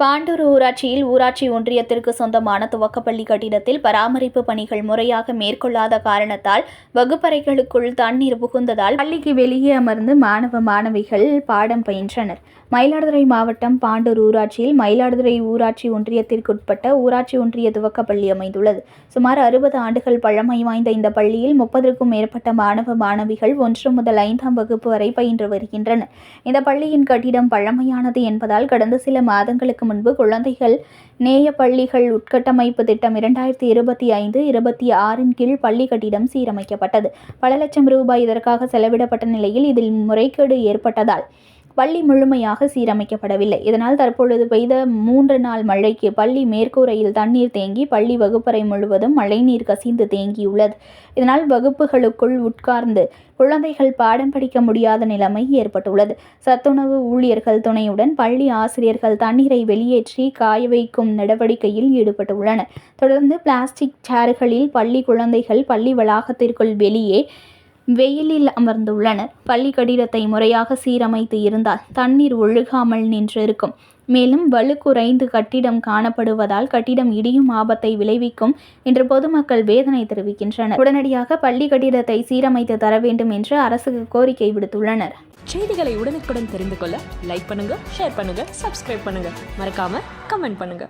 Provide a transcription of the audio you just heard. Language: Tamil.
பாண்டூர் ஊராட்சியில் ஊராட்சி ஒன்றியத்திற்கு சொந்தமான துவக்கப்பள்ளி கட்டிடத்தில் பராமரிப்பு பணிகள் முறையாக மேற்கொள்ளாத காரணத்தால் வகுப்பறைகளுக்குள் தண்ணீர் புகுந்ததால் பள்ளிக்கு வெளியே அமர்ந்து மாணவ மாணவிகள் பாடம் பயின்றனர். மயிலாடுதுறை மாவட்டம் பாண்டூர் ஊராட்சியில் மயிலாடுதுறை ஊராட்சி ஒன்றியத்திற்குட்பட்ட ஊராட்சி ஒன்றிய துவக்கப்பள்ளி அமைந்துள்ளது. சுமார் அறுபது ஆண்டுகள் பழமை வாய்ந்த இந்த பள்ளியில் முப்பதற்கும் மேற்பட்ட மாணவ மாணவிகள் ஒன்று முதல் ஐந்தாம் வகுப்பு வரை பயின்று வருகின்றனர் இந்த பள்ளியின் கட்டிடம் பழமையானது என்பதால் கடந்த சில மாதங்களுக்கு முன்பு குழந்தைகள் நேய பள்ளிகள் உட்கட்டமைப்பு திட்டம் இரண்டாயிரத்தி இருபத்தி ஐந்து இருபத்தி ஆறின் கீழ் பள்ளி கட்டிடம் சீரமைக்கப்பட்டது. பல லட்சம் ரூபாய் இதற்காக செலவிடப்பட்ட நிலையில் இதில் முறைகேடு ஏற்பட்டதால் பள்ளி முழுமையாக சீரமைக்கப்படவில்லை. இதனால் தற்பொழுது பெய்த மூன்று நாள் மழைக்கு பள்ளி மேற்கூரையில் தண்ணீர் தேங்கி பள்ளி வகுப்பறை முழுவதும் மழைநீர் கசிந்து தேங்கியுள்ளது. இதனால் வகுப்புகளுக்குள் உட்கார்ந்து குழந்தைகள் பாடம் படிக்க முடியாத நிலைமை ஏற்பட்டுள்ளது. சத்துணவு ஊழியர்கள் துணையுடன் பள்ளி ஆசிரியர்கள் தண்ணீரை வெளியேற்றி காய வைக்கும் நடவடிக்கையில் ஈடுபட்டுள்ளனர். தொடர்ந்து பிளாஸ்டிக் சேறுகளில் பள்ளி குழந்தைகள் பள்ளி வளாகத்திற்குள் வெளியே வெயிலில் அமர்ந்துள்ளனர். பள்ளி கட்டிடத்தை முறையாக சீரமைத்து இருந்தால் தண்ணீர் ஒழுகாமல் நின்றிருக்கும் மேலும் வலு குறைந்து கட்டிடம் காணப்படுவதால் கட்டிடம் இடியும் ஆபத்தை விளைவிக்கும் என்று பொதுமக்கள் வேதனை தெரிவிக்கின்றனர். உடனடியாக பள்ளி கட்டிடத்தை சீரமைத்து தர வேண்டும் என்று அரசுக்கு கோரிக்கை விடுத்துள்ளனர். செய்திகளை உடனுக்குடன் தெரிந்து கொள்ள லைக் பண்ணுங்க ஷேர் பண்ணுங்க சப்ஸ்கிரைப் பண்ணுங்க. மறக்காம கமெண்ட் பண்ணுங்க.